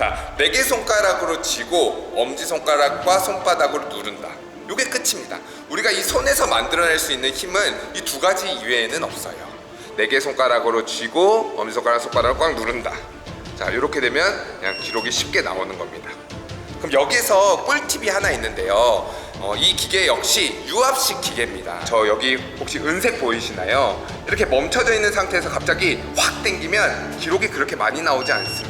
자, 네 개 손가락으로 쥐고 엄지 손가락과 손바닥으로 누른다. 요게 끝입니다. 우리가 이 손에서 만들어낼 수 있는 힘은 이 두 가지 이외에는 없어요. 네 개 손가락으로 쥐고 엄지 손가락 손바닥을 꽉 누른다. 자, 이렇게 되면 그냥 기록이 쉽게 나오는 겁니다. 그럼 여기서 꿀팁이 하나 있는데요. 어, 이 기계 역시 유압식 기계입니다. 저 여기 혹시 은색 보이시나요? 이렇게 멈춰져 있는 상태에서 갑자기 확 당기면 기록이 그렇게 많이 나오지 않습니다.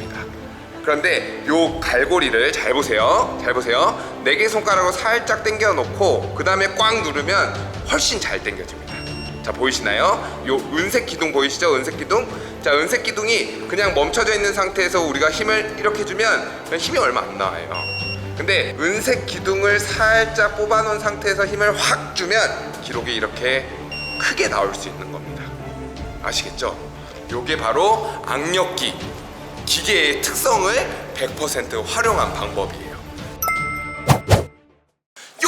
그런데 요 갈고리를 잘 보세요. 잘 보세요. 네 개 손가락으로 살짝 당겨 놓고 그 다음에 꽉 누르면 훨씬 잘 당겨집니다. 자 보이시나요? 요 은색 기둥 보이시죠? 은색 기둥. 자 은색 기둥이 그냥 멈춰져 있는 상태에서 우리가 힘을 이렇게 주면 힘이 얼마 안 나와요. 근데 은색 기둥을 살짝 뽑아놓은 상태에서 힘을 확 주면 기록이 이렇게 크게 나올 수 있는 겁니다. 아시겠죠? 요게 바로 악력기 기계의 특성을 100% 활용한 방법이에요. 요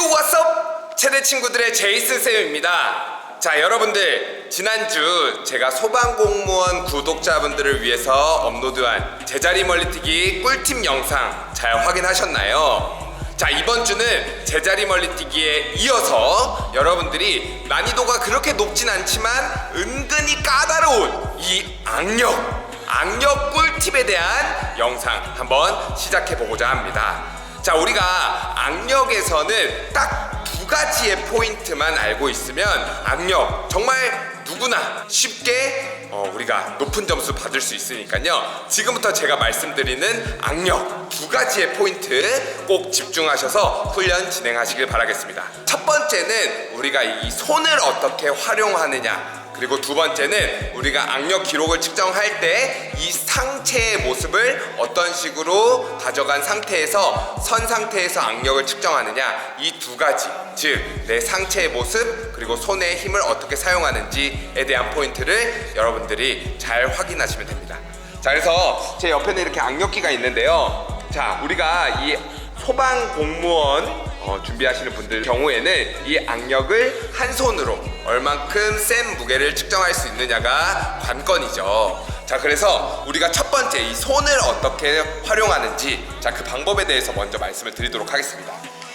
왓썹 체대 친구들의 제이슨 쌤입니다. 자 여러분들 지난주 제가 소방공무원 구독자분들을 위해서 업로드한 제자리 멀리뛰기 꿀팁 영상 잘 확인하셨나요? 자 이번 주는 제자리 멀리뛰기에 이어서 여러분들이 난이도가 그렇게 높진 않지만 은근히 까다로운 이 악력 악력 꿀팁에 대한 영상 한번 시작해 보고자 합니다. 자, 우리가 악력에서는 딱 두 가지의 포인트만 알고 있으면 악력 정말 누구나 쉽게 어, 우리가 높은 점수 받을 수 있으니까요. 지금부터 제가 말씀드리는 악력 두 가지의 포인트 꼭 집중하셔서 훈련 진행하시길 바라겠습니다. 첫 번째는 우리가 이 손을 어떻게 활용하느냐 그리고 두 번째는 우리가 악력 기록을 측정할 때 이 상체의 모습을 어떤 식으로 가져간 상태에서 선 상태에서 악력을 측정하느냐 이 두 가지 즉 내 상체의 모습 그리고 손의 힘을 어떻게 사용하는지에 대한 포인트를 여러분들이 잘 확인하시면 됩니다. 자 그래서 제 옆에는 이렇게 악력기가 있는데요. 자 우리가 이 소방 공무원 어, 준비하시는 분들 경우에는 이 악력을 한 손으로 얼만큼 센 무게를 측정할 수 있느냐가 관건이죠. 자 그래서 우리가 첫 번째 이 손을 어떻게 활용하는지 자 그 방법에 대해서 먼저 말씀을 드리도록 하겠습니다.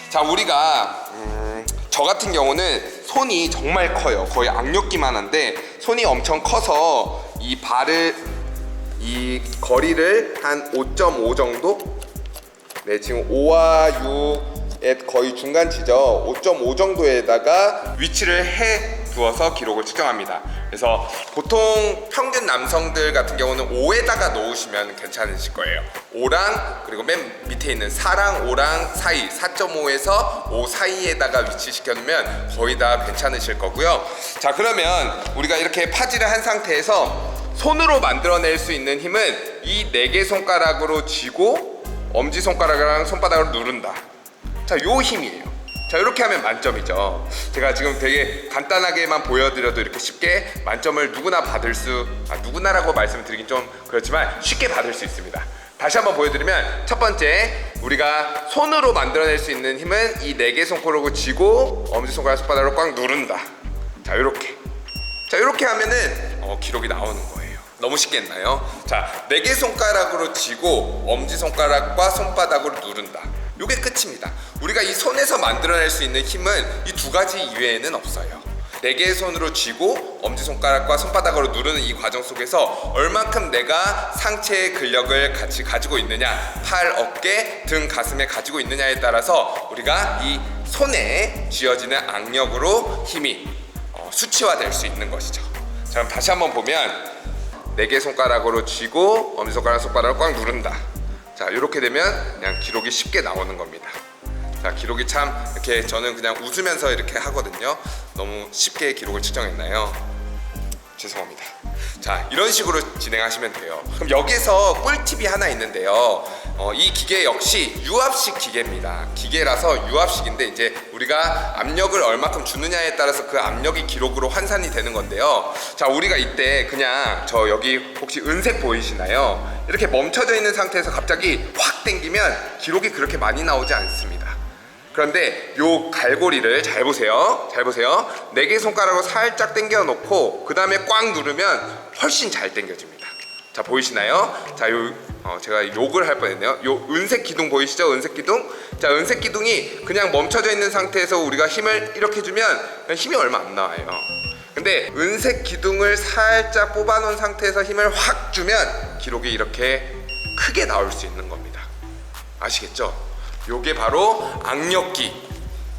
자 우리가 음, 저 같은 경우는 손이 정말 커요. 거의 악력기만 한데 손이 엄청 커서 이 발을 이 거리를 한 5.5 정도 네, 지금 5와 6의 거의 중간치죠. 5.5 정도에다가 위치를 해 두어서 기록을 측정합니다. 그래서 보통 평균 남성들 같은 경우는 5에다가 놓으시면 괜찮으실 거예요. 5랑 그리고 맨 밑에 있는 4랑 5랑 사이 4.5에서 5 사이에다가 위치시켜 놓으면 거의 다 괜찮으실 거고요. 자, 그러면 우리가 이렇게 파지를 한 상태에서 손으로 만들어낼 수 있는 힘은 이 네 개 손가락으로 쥐고 엄지 손가락이랑 손바닥으로 누른다. 자, 요 힘이에요. 자, 이렇게 하면 만점이죠. 제가 지금 되게 간단하게만 보여드려도 이렇게 쉽게 만점을 누구나 받을 수, 아, 누구나라고 말씀드리긴 좀 그렇지만 쉽게 받을 수 있습니다. 다시 한번 보여드리면 첫 번째 우리가 손으로 만들어낼 수 있는 힘은 이 네 개 손가락으로 쥐고 엄지 손가락 손바닥으로 꽉 누른다. 자, 이렇게. 자, 이렇게 하면은 어, 기록이 나오는 거예요. 너무 쉽게 했나요? 자, 네 개 손가락으로 쥐고 엄지 손가락과 손바닥으로 누른다. 요게 끝입니다. 우리가 이 손에서 만들어낼 수 있는 힘은 이 두 가지 이외에는 없어요. 네 개의 손으로 쥐고 엄지 손가락과 손바닥으로 누르는 이 과정 속에서 얼만큼 내가 상체의 근력을 같이 가지고 있느냐, 팔, 어깨, 등, 가슴에 가지고 있느냐에 따라서 우리가 이 손에 쥐어지는 악력으로 힘이 어, 수치화될 수 있는 것이죠. 자, 그럼 다시 한번 보면 네 개 손가락으로 쥐고 엄지손가락 손가락을 꽉 누른다. 자 이렇게 되면 그냥 기록이 쉽게 나오는 겁니다. 자 기록이 참 이렇게 저는 그냥 웃으면서 이렇게 하거든요. 너무 쉽게 기록을 측정했나요? 죄송합니다. 자 이런 식으로 진행하시면 돼요. 그럼 여기서 꿀팁이 하나 있는데요. 어, 이 기계 역시 유압식 기계입니다. 기계라서 유압식인데 이제 우리가 압력을 얼마큼 주느냐에 따라서 그 압력이 기록으로 환산이 되는 건데요. 자 우리가 이때 그냥 저 여기 혹시 은색 보이시나요? 이렇게 멈춰져 있는 상태에서 갑자기 확 당기면 기록이 그렇게 많이 나오지 않습니다. 그런데 요 갈고리를 잘 보세요. 잘 보세요. 네 개 손가락으로 살짝 당겨 놓고 그 다음에 꽉 누르면 훨씬 잘 당겨집니다. 자 보이시나요? 자, 요 어, 제가 욕을 할 뻔했네요. 요 은색 기둥 보이시죠? 은색 기둥. 자, 은색 기둥이 그냥 멈춰져 있는 상태에서 우리가 힘을 이렇게 주면 힘이 얼마 안 나와요. 근데 은색 기둥을 살짝 뽑아놓은 상태에서 힘을 확 주면 기록이 이렇게 크게 나올 수 있는 겁니다. 아시겠죠? 요게 바로 악력기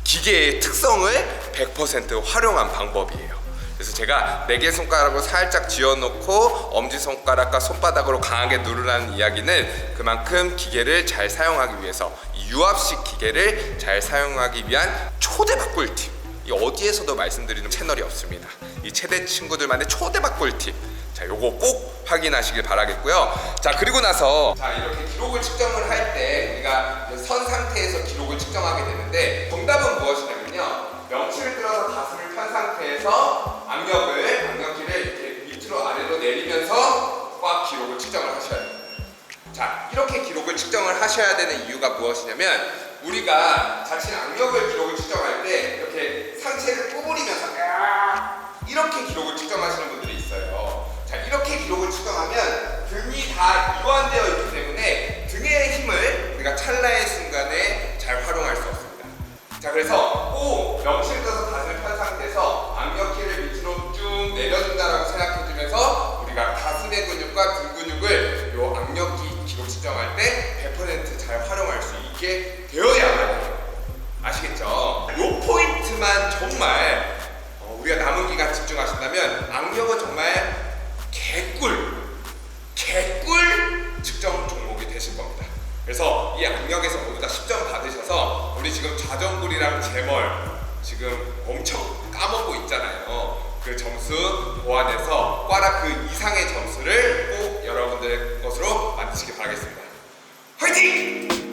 기계의 특성을 100% 활용한 방법이에요. 그래서 제가 네 개 손가락으로 살짝 쥐어놓고 엄지 손가락과 손바닥으로 강하게 누르라는 이야기는 그만큼 기계를 잘 사용하기 위해서 이 유압식 기계를 잘 사용하기 위한 초대박 꿀팁. 이 어디에서도 말씀드리는 채널이 없습니다. 이 최대 친구들만의 초대박 꿀팁. 자, 요거 꼭 확인하시길 바라겠고요. 자, 그리고 나서 자, 이렇게 기록을 측정을 할 때 우리가 선 상태에서 기록을 측정하게 되는데 정답은 무엇이냐면요. 명치를 들어서 가슴을 편 상태에서 악력을 악력기를 이렇게 밑으로 아래로 내리면서 꽉 기록을 측정을 하셔야 돼요. 자, 이렇게 기록을 측정을 하셔야 되는 이유가 무엇이냐면 우리가 자신 악력을 기록을 측정할 때 이렇게 상체를 구부리면서 이렇게 기록을 측정하시는 분들이 있어요. 자, 이렇게 기록을 측정하면 등이 다 이완되어 있기 때문에 등의 힘을 우리가 찰나의 순간에 잘 활용할 수 없습니다. 자, 그래서 꼭 명치를 떠서 정말 어, 우리가 남은 기간 집중하신다면 악력은 정말 개꿀, 개꿀 측정 종목이 되실 겁니다. 그래서 이 악력에서 모두 다 10점 받으셔서 우리 지금 자전거리랑 재멀 지금 엄청 까먹고 있잖아요. 그 점수 보완해서 꽈라 그 이상의 점수를 꼭 여러분들의 것으로 만드시기 바라겠습니다. 화이팅!